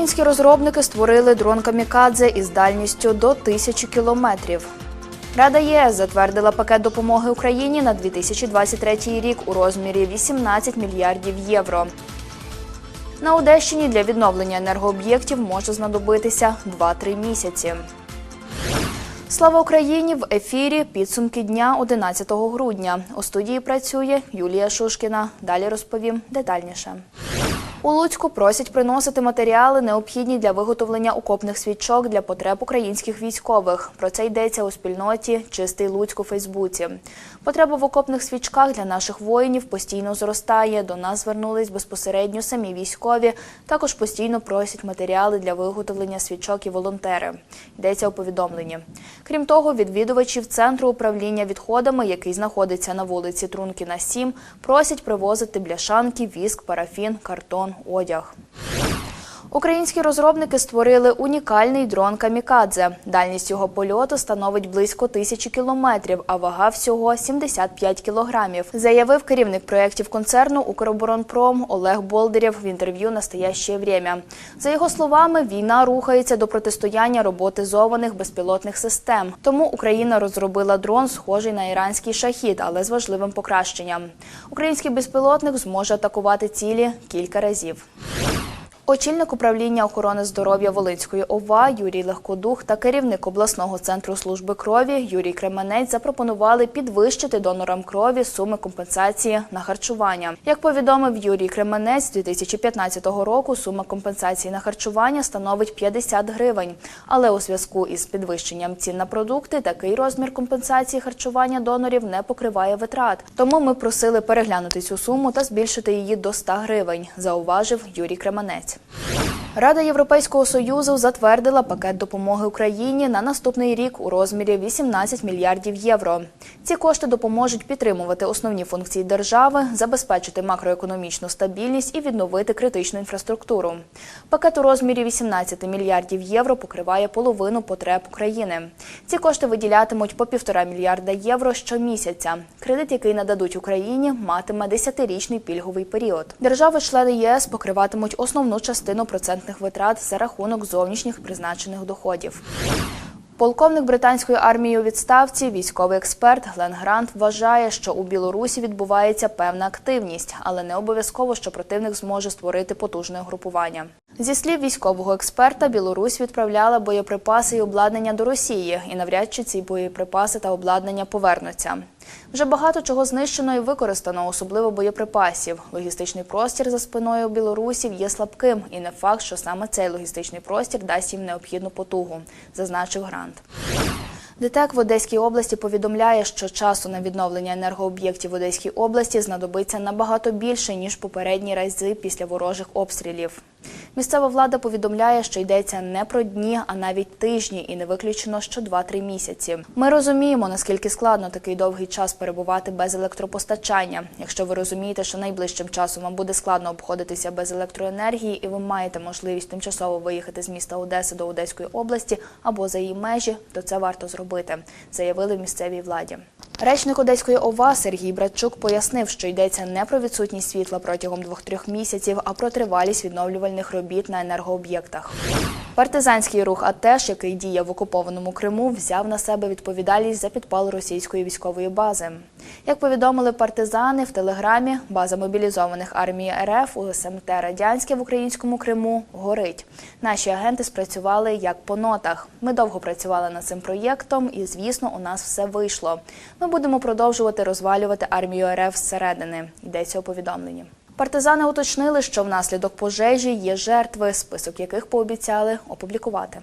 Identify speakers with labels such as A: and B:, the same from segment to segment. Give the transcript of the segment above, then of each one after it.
A: Українські розробники створили дрон Камікадзе із дальністю до тисячі кілометрів. Рада ЄС затвердила пакет допомоги Україні на 2023 рік у розмірі 18 мільярдів євро. На Одещині для відновлення енергооб'єктів може знадобитися 2-3 місяці. Слава Україні в ефірі. Підсумки дня 11 грудня. У студії працює Юлія Шушкіна. Далі розповім детальніше. У Луцьку просять приносити матеріали, необхідні для виготовлення окопних свічок для потреб українських військових. Про це йдеться у спільноті Чистий Луцьк у Фейсбуці. Потреба в окопних свічках для наших воїнів постійно зростає. До нас звернулись безпосередньо самі військові. Також постійно просять матеріали для виготовлення свічок і волонтери. Йдеться у повідомленні. Крім того, відвідувачів центру управління відходами, який знаходиться на вулиці Трункіна 7, просять привозити бляшанки, віск, парафін, картон, одяг. Українські розробники створили унікальний дрон Камікадзе. Дальність його польоту становить близько тисячі кілометрів, а вага всього 75 кілограмів. Заявив керівник проєктів концерну Укроборонпром Олег Болдирєв в інтерв'ю «Настояще время». За його словами, війна рухається до протистояння роботизованих безпілотних систем. Тому Україна розробила дрон, схожий на іранський шахід, але з важливим покращенням. Український безпілотник зможе атакувати цілі кілька разів. Очільник управління охорони здоров'я Волинської ОВА Юрій Легкодух та керівник обласного центру служби крові Юрій Кременець запропонували підвищити донорам крові суми компенсації на харчування. Як повідомив Юрій Кременець, з 2015 року сума компенсації на харчування становить 50 гривень. Але у зв'язку із підвищенням цін на продукти такий розмір компенсації харчування донорів не покриває витрат. Тому ми просили переглянути цю суму та збільшити її до 100 гривень, зауважив Юрій Кременець. Рада Європейського союзу затвердила пакет допомоги Україні на наступний рік у розмірі 18 мільярдів євро. Ці кошти допоможуть підтримувати основні функції держави, забезпечити макроекономічну стабільність і відновити критичну інфраструктуру. Пакет у розмірі 18 мільярдів євро покриває половину потреб України. Ці кошти виділятимуть по півтора мільярда євро щомісяця. Кредит, який нададуть Україні, матиме 10-річний пільговий період. Держави-члени ЄС покриватимуть основну частину процентних витрат за рахунок зовнішніх призначених доходів. Полковник британської армії у відставці, військовий експерт Глен Грант вважає, що у Білорусі відбувається певна активність, але не обов'язково, що противник зможе створити потужне групування. Зі слів військового експерта, Білорусь відправляла боєприпаси і обладнання до Росії, і навряд чи ці боєприпаси та обладнання повернуться. Вже багато чого знищено і використано, особливо боєприпасів. Логістичний простір за спиною білорусів є слабким, і не факт, що саме цей логістичний простір дасть їм необхідну потугу, зазначив Грант. ДТЕК в Одеській області повідомляє, що часу на відновлення енергооб'єктів в Одеській області знадобиться набагато більше ніж попередні рази після ворожих обстрілів. Місцева влада повідомляє, що йдеться не про дні, а навіть тижні, і не виключено, що 2-3 місяці. Ми розуміємо, наскільки складно такий довгий час перебувати без електропостачання. Якщо ви розумієте, що найближчим часом вам буде складно обходитися без електроенергії, і ви маєте можливість тимчасово виїхати з міста Одеси до Одеської області або за її межі, то це варто зробити, заявили в місцевій владі. Речник Одеської ОВА Сергій Братчук пояснив, що йдеться не про відсутність світла протягом двох-трьох місяців, а про тривалість відновлювальних робіт на енергооб'єктах. Партизанський рух АТЕШ, який діє в окупованому Криму, взяв на себе відповідальність за підпал російської військової бази. Як повідомили партизани в телеграмі, база мобілізованих армії РФ у СМТ Радянське в українському Криму горить. Наші агенти спрацювали як по нотах. Ми довго працювали над цим проєктом, і звісно, у нас все вийшло. Ми будемо продовжувати розвалювати армію РФ зсередини. Йдеться у повідомленні. Партизани уточнили, що внаслідок пожежі є жертви, список яких пообіцяли опублікувати.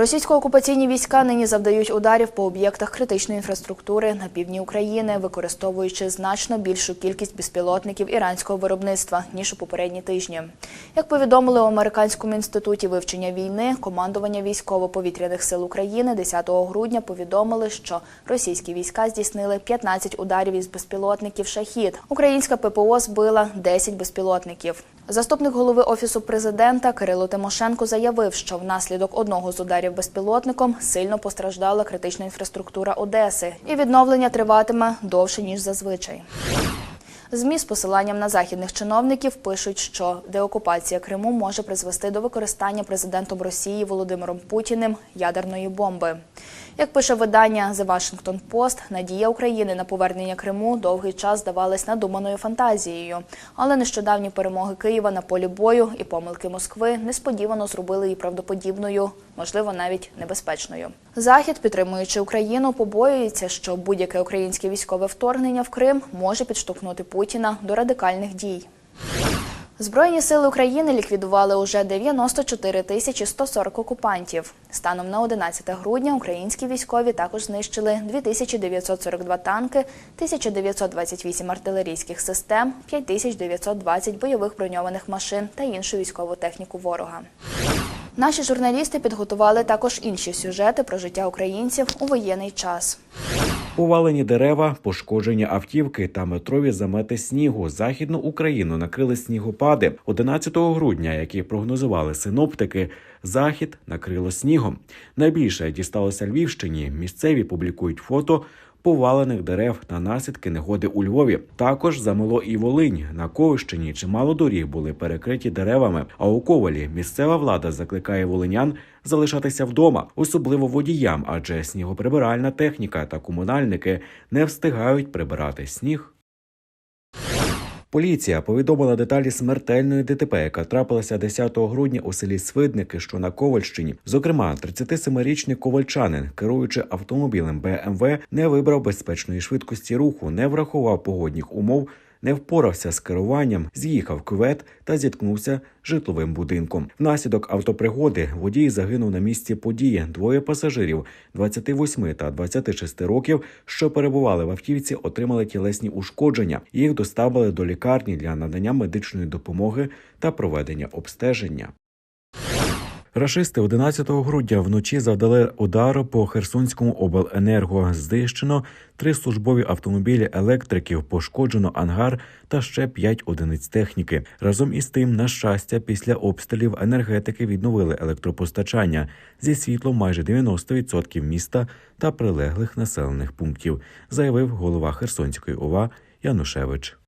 A: Російсько-окупаційні війська нині завдають ударів по об'єктах критичної інфраструктури на півдні України, використовуючи значно більшу кількість безпілотників іранського виробництва ніж у попередні тижні. Як повідомили у американському інституті вивчення війни, командування військово-повітряних сил України 10 грудня повідомили, що російські війська здійснили 15 ударів із безпілотників Шахід. Українська ППО збила 10 безпілотників. Заступник голови офісу президента Кирило Тимошенко заявив, що внаслідок одного з ударів безпілотником сильно постраждала критична інфраструктура Одеси, і відновлення триватиме довше ніж зазвичай. ЗМІ з посиланням на західних чиновників пишуть, що деокупація Криму може призвести до використання президентом Росії Володимиром Путіним ядерної бомби. Як пише видання The Washington Post, надія України на повернення Криму довгий час здавалась надуманою фантазією, але нещодавні перемоги Києва на полі бою і помилки Москви несподівано зробили її правдоподібною, можливо, навіть небезпечною. Захід, підтримуючи Україну, побоюється, що будь-яке українське військове вторгнення в Крим може підштовхнути Путіна до радикальних дій. Збройні сили України ліквідували уже 94 тисячі 140 окупантів. Станом на 11 грудня українські військові також знищили 2942 танки, 1928 артилерійських систем, 5920 бойових броньованих машин та іншу військову техніку ворога. Наші журналісти підготували також інші сюжети про життя українців у воєнний час.
B: Повалені дерева, пошкоджені автівки та метрові замети снігу. Західну Україну накрили снігопади 11 грудня, які прогнозували синоптики. Захід накрило снігом. Найбільше дісталося Львівщині. Місцеві публікують фото повалених дерев та наслідки негоди у Львові. Також замело і Волинь. На Ковищині чимало доріг були перекриті деревами. А у Ковалі місцева влада закликає волинян залишатися вдома, особливо водіям, адже снігоприбиральна техніка та комунальники не встигають прибирати сніг. Поліція повідомила деталі смертельної ДТП, яка трапилася 10 грудня у селі Свидники, що на Ковальщині. Зокрема, 37-річний ковальчанин, керуючи автомобілем БМВ, не вибрав безпечної швидкості руху, не врахував погодних умов. Не впорався з керуванням, з'їхав квет та зіткнувся житловим будинком. Внаслідок автопригоди водій загинув на місці події. Двоє пасажирів 28 та 26 років, що перебували в автівці, отримали тілесні ушкодження. Їх доставили до лікарні для надання медичної допомоги та проведення обстеження. Рашисти 11 грудня вночі завдали удару по Херсонському обленерго. Знищено три службові автомобілі електриків, пошкоджено ангар та ще п'ять одиниць техніки. Разом із тим, на щастя, після обстрілів енергетики відновили електропостачання зі світлом майже 90% міста та прилеглих населених пунктів, заявив голова Херсонської ОВА Янушевич.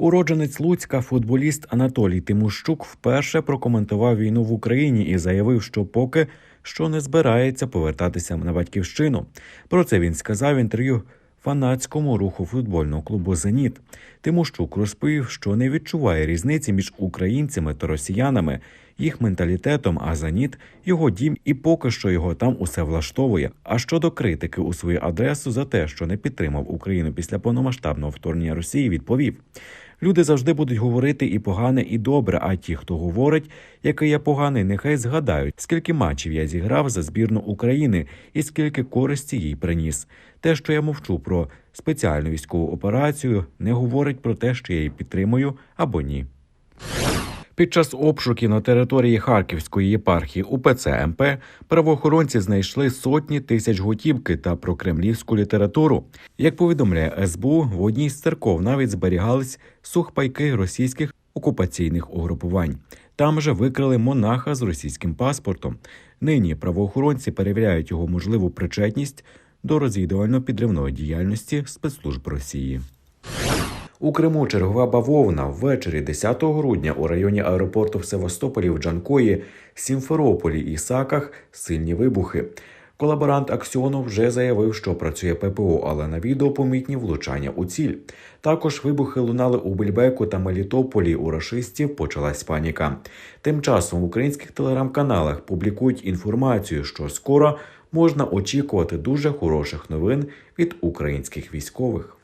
B: Уродженець Луцька, футболіст Анатолій Тимощук, вперше прокоментував війну в Україні і заявив, що поки що не збирається повертатися на батьківщину. Про це він сказав в інтерв'ю фанатському руху футбольного клубу Зеніт. Тимощук розповів, що не відчуває різниці між українцями та росіянами, їх менталітетом, а Зеніт – його дім, і поки що його там усе влаштовує. А щодо критики у свою адресу за те, що не підтримав Україну після повномасштабного вторгнення Росії, відповів. Люди завжди будуть говорити і погане, і добре. А ті, хто говорить, який я поганий, нехай згадають, скільки матчів я зіграв за збірну України і скільки користі їй приніс. Те, що я мовчу про спеціальну військову операцію, не говорить про те, що я її підтримую або ні. Під час обшуків на території Харківської єпархії УПЦ МП правоохоронці знайшли сотні тисяч готівки та прокремлівську літературу. Як повідомляє СБУ, в одній з церков навіть зберігались сухпайки російських окупаційних угрупувань. Там же викрили монаха з російським паспортом. Нині правоохоронці перевіряють його можливу причетність до розвідувально-підривної діяльності спецслужб Росії. У Криму чергова бавовна ввечері 10 грудня у районі аеропорту в Севастополі в Джанкої, Сімферополі і Саках сильні вибухи. Колаборант Аксьонов вже заявив, що працює ППО, але на відео помітні влучання у ціль. Також вибухи лунали у Бельбеку та Мелітополі. У рашистів почалась паніка. Тим часом в українських телеграм-каналах публікують інформацію, що скоро можна очікувати дуже хороших новин від українських військових.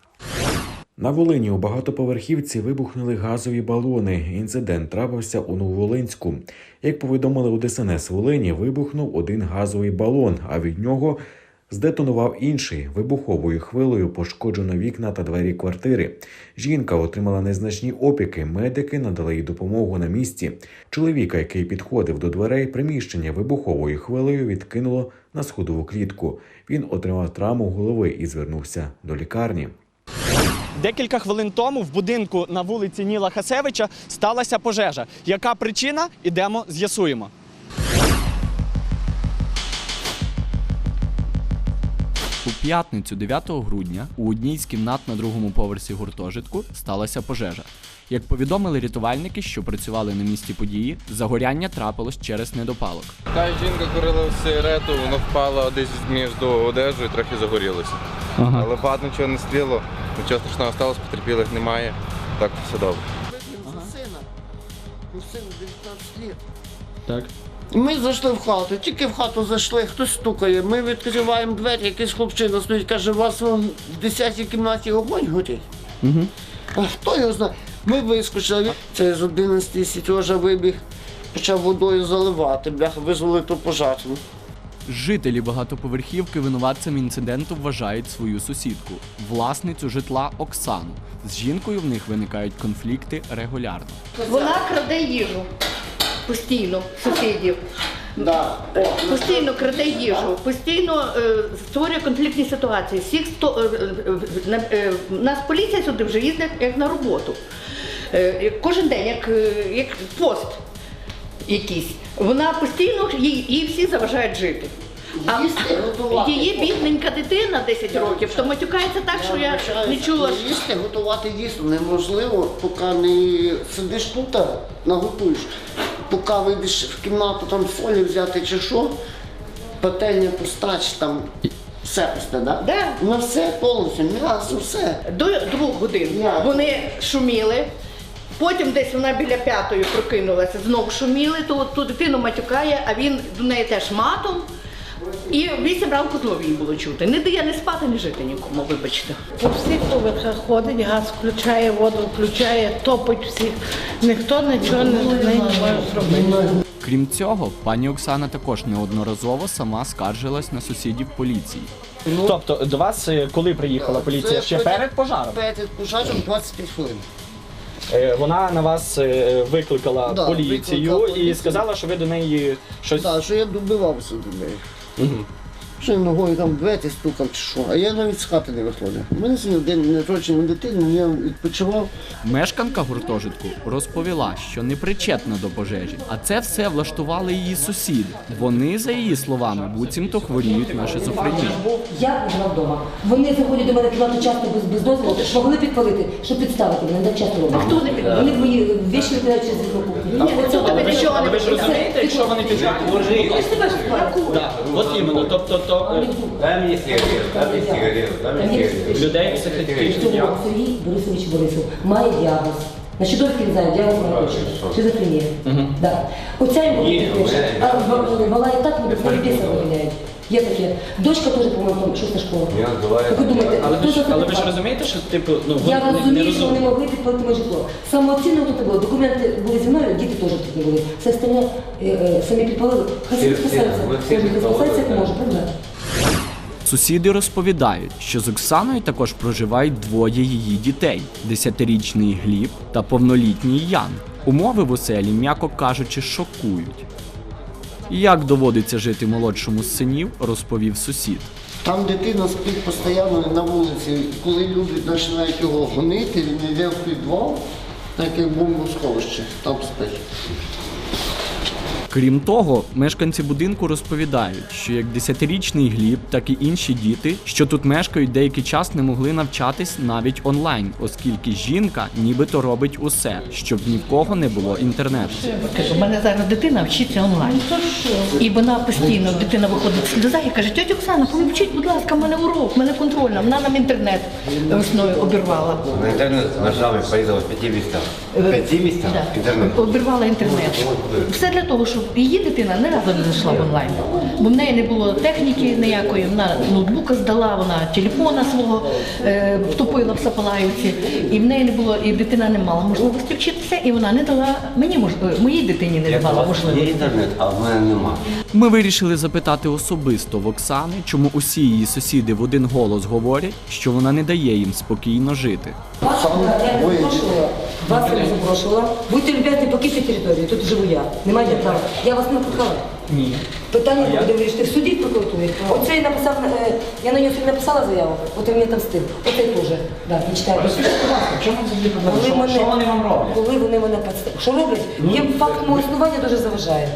B: На Волині у багатоповерхівці вибухнули газові балони. Інцидент трапився у Нововолинську. Як повідомили у ДСНС Волині, вибухнув один газовий балон, а від нього здетонував інший. Вибуховою хвилею пошкоджено вікна та двері квартири. Жінка отримала незначні опіки. Медики надали їй допомогу на місці. Чоловіка, який підходив до дверей приміщення вибуховою хвилею, відкинуло на сходову клітку. Він отримав травму голови і звернувся до лікарні.
C: Декілька хвилин тому в будинку на вулиці Ніла Хасевича сталася пожежа. Яка причина? Ідемо, з'ясуємо.
D: У п'ятницю, 9 грудня, у одній з кімнат на другому поверсі гуртожитку сталася пожежа. Як повідомили рятувальники, що працювали на місці події, загоряння трапилось через недопалок.
E: Та жінка курила сигарету, вона впала десь між одежею і трохи загорілася.
C: Ага.
E: Але багато нічого не стріло, нічого страшного сталося, потерпілих немає. Так, все добре.
F: сина. Ну, сину 19 лет.
C: Так.
F: Ми зайшли в хату, тільки в хату зайшли, хтось стукає. Ми відкриваємо двері, якийсь хлопчина стоїть, каже, у вас в 10-й кімнаті огонь горить.
C: Угу.
F: А хто його знає? Ми вискочили. Це з 11 Сітьожа вибіг, почав водою заливати, бляха, визвали ту пожежну.
D: Жителі багатоповерхівки винуватцем інциденту вважають свою сусідку, власницю житла Оксану. З жінкою в них виникають конфлікти регулярно.
G: Вона краде їжу постійно сусідів.
F: Да.
G: Постійно краде їжу, постійно е, створює конфліктні ситуації. Всіх сто, е, е, е, нас поліція сюди вже їздить як на роботу. Е, кожен день, як, е, як пост якийсь. Вона постійно їй, їй всі заважають жити. А її бідненька дитина 10 років, то матюкається так, що я не чула.
F: Їсти, готувати їсти неможливо, поки не сидиш тут, наготуєш. Поки вийдеш в кімнату там солі взяти чи що, пательня пуста, чи там все пусте, да?
G: Да.
F: На все повністю, м'ясо, все.
G: До двох годин
F: Я.
G: вони шуміли. Потім десь вона біля п'ятої прокинулася, знов шуміли, то ту дитину матюкає, а він до неї теж матом. І вісім ранку знову їй було чути. Не дає не спати, не жити нікому, вибачте.
H: По всіх поверхах ходить, газ включає, воду включає, топить всіх. Ніхто нічого не, не може зробити.
D: Крім цього, пані Оксана також неодноразово сама скаржилась на сусідів поліції.
C: Тобто до вас е, коли приїхала поліція?
F: Це
C: Ще перед пожаром?
F: Перед пожежем 25 хвилин.
C: Е, Вона на вас е, викликала
F: Да,
C: поліцію
F: викликала
C: і
F: поліцію.
C: сказала, що ви до неї щось.
F: Так, що я добивався до неї. Що я ногою там двері стукав чи що, а я навіть з хати не виходив. У мене сьогодні день народження дитини, я відпочивав.
D: Мешканка гуртожитку розповіла, що не причетна до пожежі, а це все влаштували її сусіди. Вони, за її словами, буцімто хворіють на шизофренію.
I: Я була вдома. Вони заходять до мене кімнату часто без, без дозволу, могли підпалити, щоб підставити мене, не часто роблять.
G: Хто не підпалив?
I: Вони мої викидають через вікно.
G: Ні, тобі нічого не
C: ви ж розумієте, якщо вони підуть
I: спала.
C: Да, от іменно, тобто то
J: Дай мне сигарету, дай мне сигарету, дай мне сигарету.
C: людей
I: Сергій Борисович Борисов має діагноз. На чудовки не знаю, діагноз не точно. Шизофренія. Да. Оця йому пише. А в- вона і так буде біса виявляють. Є таке. Дочка теж, по-моєму, шоста школа.
J: Я називаю-
I: Як ви думаєте,
C: Але
I: хто
C: ви ж,
I: за це
C: але ви ж розумієте, що типу, ну
I: Я
C: вони не
I: розумію, що вони
C: розумні.
I: могли підпалити моє житло. Самооцінно тут було, документи були зі мною, діти теж тут не були. Все остальне е, е, самі підпалили. Хай
J: Всі-
I: собі
J: всі,
I: спасаються.
J: ви всі
I: Кожен
J: підпалили,
I: спасається як
J: так.
I: може, правда?
D: Сусіди розповідають, що з Оксаною також проживають двоє її дітей: десятирічний Гліб та повнолітній Ян. Умови в оселі, м'яко кажучи, шокують. Як доводиться жити молодшому з синів, розповів сусід.
F: Там дитина спить постійно на вулиці. Коли люди починають його гонити, він йде в підвал, так як бомбосховище, там спить.
D: Крім того, мешканці будинку розповідають, що як десятирічний Гліб, так і інші діти, що тут мешкають, деякий час не могли навчатись навіть онлайн, оскільки жінка нібито робить усе, щоб ні в кого не було інтернету.
G: Кажу, у мене зараз дитина вчиться онлайн. І вона постійно, дитина виходить сльоза і каже, тьотя Оксана, повчіть, будь ласка, в мене урок, в мене контрольна. Вона нам інтернет весною обірвала.
J: На интернет нажал и порезал в пяти местах. В пяти местах
G: Да. Обірвала інтернет. Все для того, щоб її дитина не разу не зайшла в онлайн. Бо в неї не було техніки ніякої, вона ноутбука здала, вона телефона свого е, втопила в Сапалаївці, і в неї не було, і дитина не мала можливості вчитися, і вона не дала мені мож... е, моїй дитині не давала
J: Є
G: можливості.
J: інтернет, а в мене нема.
D: Ми вирішили запитати особисто в Оксани, чому усі її сусіди в один голос говорять, що вона не дає їм спокійно жити.
I: Вас я не запрошувала, вас я не запрошувала. Будьте люб'язні, покиньте територію, тут живу я. Немає права. Я вас не викликала.
C: Ні.
I: Питання буде вирішити в суді прокуратурі. Оцей написав, е, я на нього сьогодні написала заяву, от він мені там стив. Оцей теж. Да, не читаю.
C: Чому взагалі
I: Коли
C: проблема? Що,
I: мене-
C: що вони вам роблять?
I: Коли вони мене підставили. Що роблять? Їм факт мого існування дуже заважає.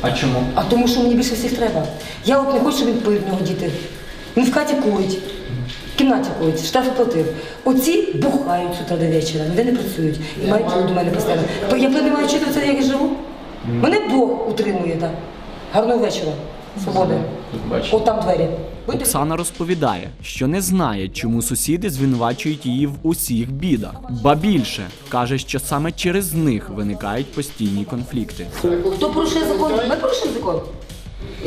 C: А чому?
I: А тому що мені більше всіх треба. Я от не хочу, щоб він пив в нього діти. Він в хаті курить, кімнаті курить, штрафи платив. Оці бухають з утра до вечора, ніде не працюють. І мають до мене постійно. То я не маю чути це, як я живу. Мене Бог утримує, так. Гарного вечора. Свободи. От там двері.
D: Оксана розповідає, що не знає, чому сусіди звинувачують її в усіх бідах. Ба більше каже, що саме через них виникають постійні конфлікти.
I: Хто порушує закон? Ми порушуємо закон.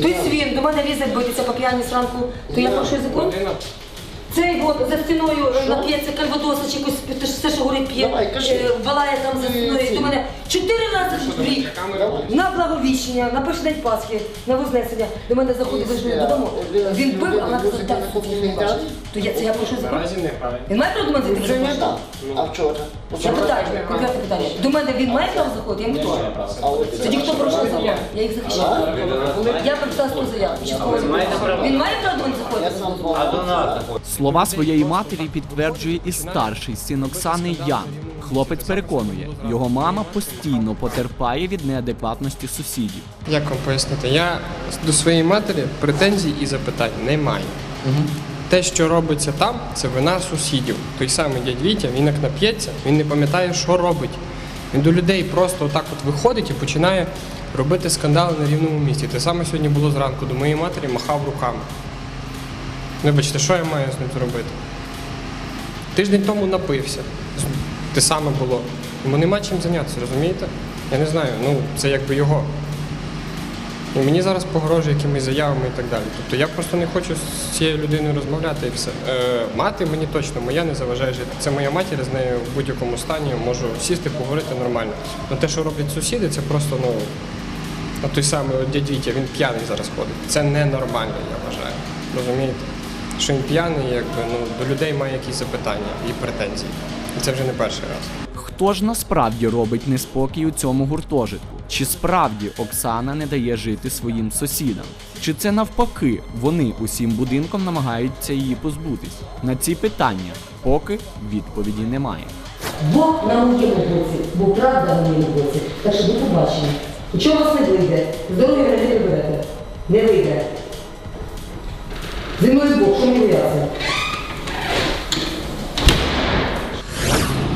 I: Той він до мене лізе битися по п'яні зранку, то я порушую закон. Цей от за стіною нап'ється кальвадоса чи якось ж все, що горить п'є,
F: Давай, кажи.
I: е, валає там за стіною. До мене чотири рази в рік на благовіщення, на перший день Пасхи, на Вознесення. До мене заходить завжди додому. Він пив, а вона казала, так, то я це я не правильно. Він має право до мене зайти?
F: Вже не так. А вчора?
I: Я питаю, конкретне питання. До мене він має право заходити? Я йому хто? Тоді хто порушує закон? Я їх захищаю. Я написала свою заяву. Частково. Він має право до мене заходити?
D: Слова своєї матері підтверджує і старший син Оксани Ян. Хлопець переконує, його мама постійно потерпає від неадекватності сусідів.
K: Як вам пояснити? Я до своєї матері претензій і запитань не маю. Те, що робиться там, це вина сусідів. Той самий дядь Вітя, він як нап'ється, він не пам'ятає, що робить. Він до людей просто отак от виходить і починає робити скандали на рівному місці. Те саме сьогодні було зранку до моєї матері махав руками. Вибачте, що я маю з ним зробити? Тиждень тому напився. Те саме було. Йому нема чим зайнятися, розумієте? Я не знаю, ну це якби його. І мені зараз погрожує якимись заявами і так далі. Тобто я просто не хочу з цією людиною розмовляти і все. Е, мати мені точно моя не заважає жити. Це моя матір, з нею в будь-якому стані можу сісти, поговорити нормально. Ну те, що роблять сусіди, це просто ну. Той самий дядь Вітя, він п'яний зараз ходить. Це ненормально, я вважаю. Розумієте? Що він п'яний, якби ну до людей має якісь запитання і претензії. І це вже не перший раз.
D: Хто ж насправді робить неспокій у цьому гуртожитку? Чи справді Оксана не дає жити своїм сусідам? Чи це навпаки вони усім будинком намагаються її позбутись? На ці питання поки відповіді немає.
I: Бог на моєму боці, бо правда на моєму боці. Так що до побачення. Нічого вас не вийде. Здоров'я не приберете. Не вийде. Зі Бог, що мені боятися?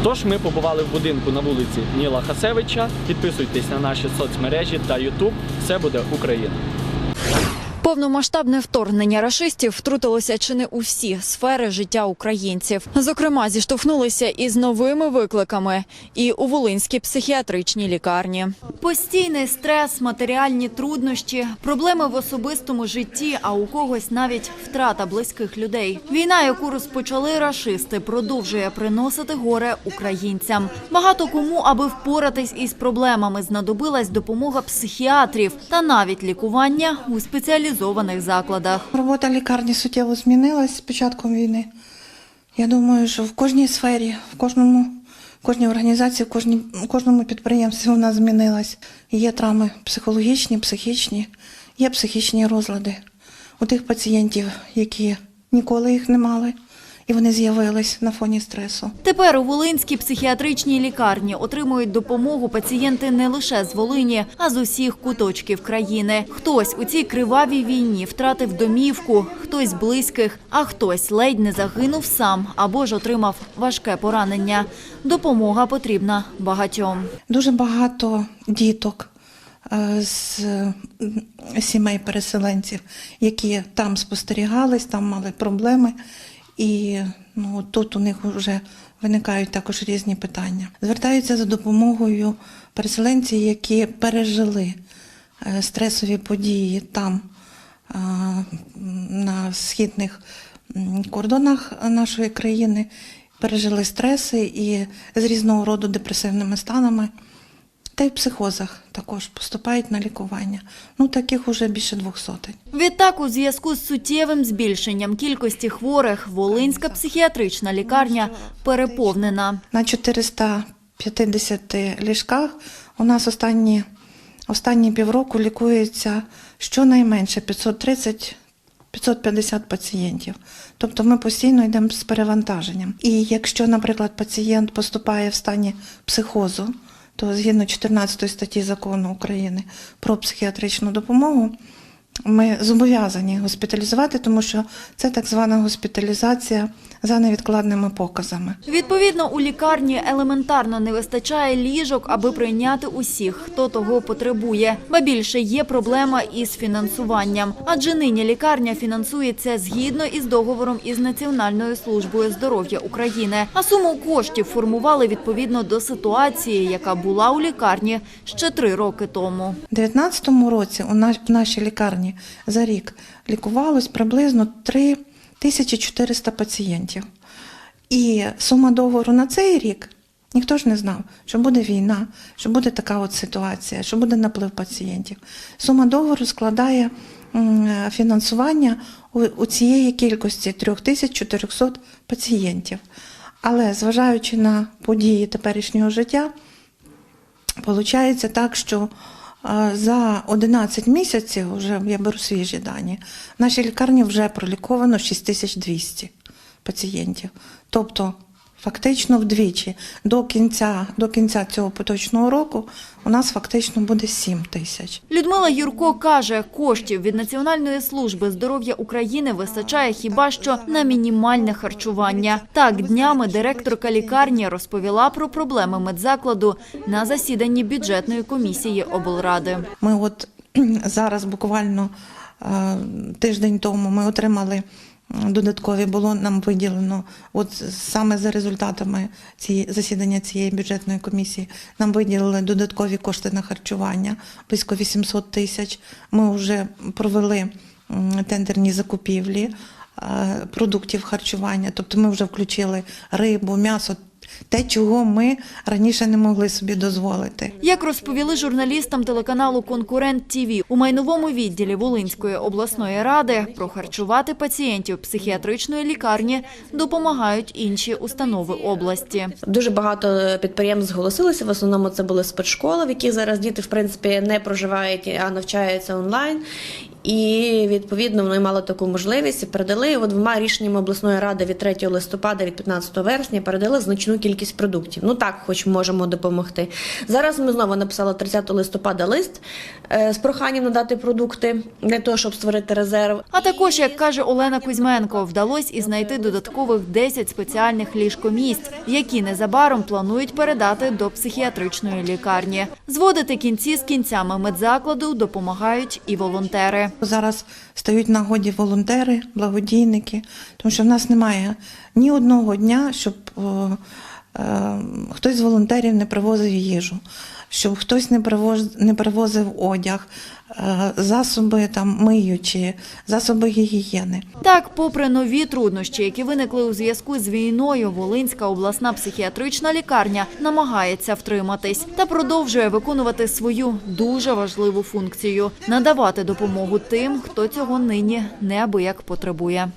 C: Тож ми побували в будинку на вулиці Ніла Хасевича. Підписуйтесь на наші соцмережі та Ютуб. Все буде Україна.
L: Повномасштабне вторгнення рашистів втрутилося чи не у всі сфери життя українців. Зокрема, зіштовхнулися із новими викликами і у Волинській психіатричній лікарні. Постійний стрес, матеріальні труднощі, проблеми в особистому житті, а у когось навіть втрата близьких людей. Війна, яку розпочали рашисти, продовжує приносити горе українцям. Багато кому, аби впоратись із проблемами, знадобилась допомога психіатрів та навіть лікування у спеціалізованих закладах.
H: Робота лікарні суттєво змінилась з початком війни. Я думаю, що в кожній сфері, в кожному, в кожній організації, в кожному підприємстві вона змінилась. Є травми психологічні, психічні, є психічні розлади у тих пацієнтів, які ніколи їх не мали, і вони з'явились на фоні стресу.
L: Тепер у Волинській психіатричній лікарні отримують допомогу пацієнти не лише з Волині, а з усіх куточків країни. Хтось у цій кривавій війні втратив домівку, хтось близьких, а хтось ледь не загинув сам або ж отримав важке поранення. Допомога потрібна багатьом.
H: Дуже багато діток е, з сімей переселенців, які там спостерігались, там мали проблеми. І ну, тут у них вже виникають також різні питання. Звертаються за допомогою переселенці, які пережили е, стресові події там, е, на східних кордонах нашої країни, пережили стреси і з різного роду депресивними станами. Та й в психозах також поступають на лікування. Ну, таких уже більше двох сотень.
L: Відтак, у зв'язку з суттєвим збільшенням кількості хворих, Волинська психіатрична лікарня переповнена.
H: На 450 ліжках у нас останні, останні півроку лікується щонайменше 530 550 пацієнтів. Тобто ми постійно йдемо з перевантаженням. І якщо, наприклад, пацієнт поступає в стані психозу, то згідно 14 статті закону України про психіатричну допомогу, ми зобов'язані госпіталізувати, тому що це так звана госпіталізація за невідкладними показами.
L: Відповідно, у лікарні елементарно не вистачає ліжок, аби прийняти усіх, хто того потребує. Ба більше є проблема із фінансуванням, адже нині лікарня фінансується згідно із договором із Національною службою здоров'я України. А суму коштів формували відповідно до ситуації, яка була у лікарні ще три роки тому.
H: У 2019 році у наш- нашій лікарні за рік лікувалось приблизно 3400 пацієнтів. І сума договору на цей рік ніхто ж не знав, що буде війна, що буде така от ситуація, що буде наплив пацієнтів. Сума договору складає фінансування у, цієї кількості 3400 пацієнтів. Але зважаючи на події теперішнього життя, Получається так, що за 11 місяців, вже я беру свіжі дані, в нашій лікарні вже проліковано 6200 пацієнтів. Тобто, фактично вдвічі до кінця, до кінця цього поточного року у нас фактично буде 7 тисяч.
L: Людмила Юрко каже, коштів від Національної служби здоров'я України вистачає хіба що на мінімальне харчування. Так, днями директорка лікарні розповіла про проблеми медзакладу на засіданні бюджетної комісії облради.
H: Ми от зараз буквально е, тиждень тому ми отримали додаткові, було нам виділено, от саме за результатами цієї засідання цієї бюджетної комісії, нам виділили додаткові кошти на харчування, близько 800 тисяч. Ми вже провели тендерні закупівлі е, продуктів харчування, тобто ми вже включили рибу, м'ясо, те, чого ми раніше не могли собі дозволити.
L: Як розповіли журналістам телеканалу Конкурент ТІВІ, у майновому відділі Волинської обласної ради прохарчувати пацієнтів психіатричної лікарні допомагають інші установи області.
M: Дуже багато підприємств зголосилися. В основному це були спецшколи, в яких зараз діти в принципі не проживають, а навчаються онлайн. І відповідно вони мали таку можливість і передали от двома рішеннями обласної ради від 3 листопада, від 15 вересня передали значну кількість продуктів. Ну так, хоч можемо допомогти. Зараз ми знову написали 30 листопада лист е, з проханням надати продукти для того, щоб створити резерв.
L: А також, як каже Олена Кузьменко, вдалося і знайти додаткових 10 спеціальних ліжкомісць, які незабаром планують передати до психіатричної лікарні. Зводити кінці з кінцями медзакладу допомагають і волонтери.
H: Зараз стають нагоді волонтери, благодійники, тому що в нас немає ні одного дня, щоб хтось з волонтерів не привозив їжу, щоб хтось не привоз, не привозив одяг, е, засоби там миючі, засоби гігієни.
L: Так, попри нові труднощі, які виникли у зв'язку з війною, Волинська обласна психіатрична лікарня намагається втриматись та продовжує виконувати свою дуже важливу функцію надавати допомогу тим, хто цього нині неабияк потребує.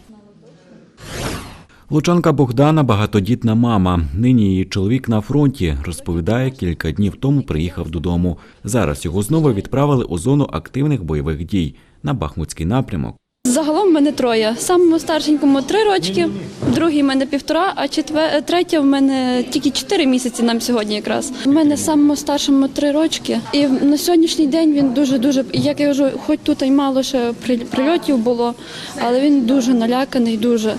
B: Лучанка Богдана багатодітна мама. Нині її чоловік на фронті. Розповідає, кілька днів тому приїхав додому. Зараз його знову відправили у зону активних бойових дій на Бахмутський напрямок.
N: Загалом в мене троє. Самому старшенькому три рочки, другий в мене півтора, а четвер... третя в мене тільки чотири місяці нам сьогодні якраз. У мене самому старшому три рочки. І на сьогоднішній день він дуже дуже як я кажу, хоч тут і мало ще при- прильотів було, але він дуже наляканий, дуже.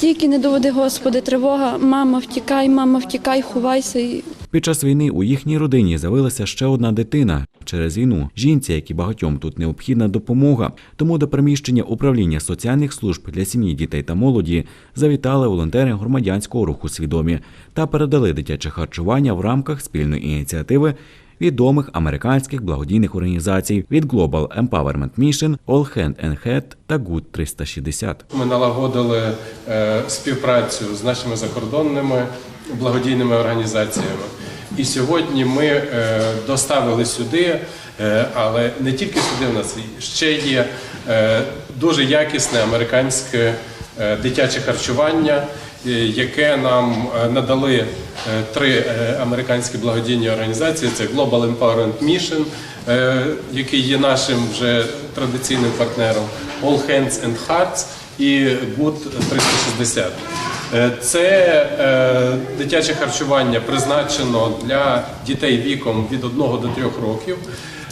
N: Тільки не доведи, Господи, тривога, мама, втікай, мама, втікай, ховайся.
B: Під час війни у їхній родині з'явилася ще одна дитина через війну. Жінці, як і багатьом тут необхідна допомога. Тому до приміщення управління соціальних служб для сім'ї, дітей та молоді завітали волонтери громадянського руху свідомі та передали дитяче харчування в рамках спільної ініціативи. Відомих американських благодійних організацій від Global Empowerment Mission, All Hand and Head та Good 360.
O: Ми налагодили е, співпрацю з нашими закордонними благодійними організаціями. І сьогодні ми е, доставили сюди, е, але не тільки сюди в нас ще є е, дуже якісне американське дитяче харчування, яке нам надали три американські благодійні організації: це Global Empowerment Mission, який є нашим вже традиційним партнером, All Hands and Hearts і Good 360. Е, Це е, дитяче харчування призначено для дітей віком від 1 до 3 років.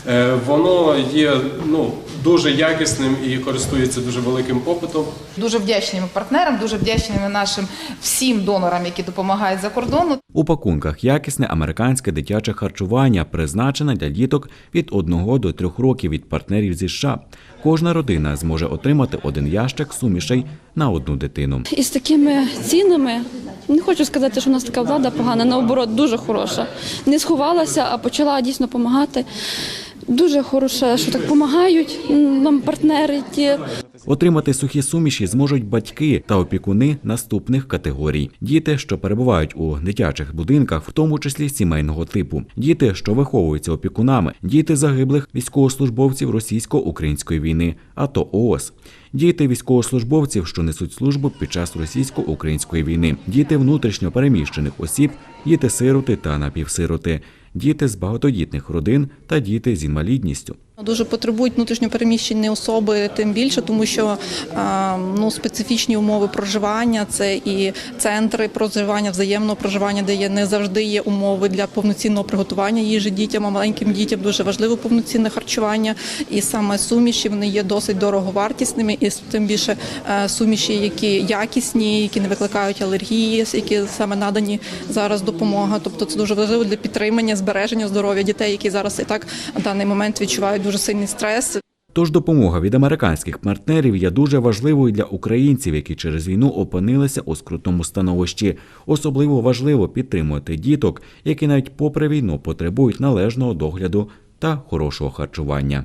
O: Е, Воно є ну, дуже якісним і користується дуже великим попитом.
P: Дуже вдячні ми партнерам, дуже вдячні ми нашим всім донорам, які допомагають за кордону.
B: У пакунках якісне американське дитяче харчування, призначене для діток від 1 до 3 років від партнерів зі США. Кожна родина зможе отримати один ящик сумішей на одну дитину.
N: І з такими цінами не хочу сказати, що у нас така влада погана, наоборот, дуже хороша. Не сховалася, а почала дійсно допомагати. Дуже хороше, що так допомагають нам партнери ті.
B: Отримати сухі суміші зможуть батьки та опікуни наступних категорій: діти, що перебувають у дитячих будинках, в тому числі сімейного типу, діти, що виховуються опікунами, діти загиблих військовослужбовців російсько-української війни, АТО ООС, діти військовослужбовців, що несуть службу під час російсько-української війни, діти внутрішньо переміщених осіб, діти-сироти та напівсироти, діти з багатодітних родин та діти з інвалідністю.
Q: Дуже потребують внутрішньопереміщені особи, тим більше, тому що ну специфічні умови проживання це і центри проживання, взаємного проживання, де є не завжди є умови для повноцінного приготування їжі дітям, а маленьким дітям дуже важливо повноцінне харчування. І саме суміші вони є досить дороговартісними, і тим більше е, суміші, які якісні, які не викликають алергії, які саме надані зараз допомога. Тобто це дуже важливо для підтримання збереження здоров'я дітей, які зараз і так в даний момент відчувають дуже сильний стрес.
B: Тож допомога від американських партнерів є дуже важливою для українців, які через війну опинилися у скрутному становищі. Особливо важливо підтримувати діток, які навіть попри війну потребують належного догляду та хорошого харчування.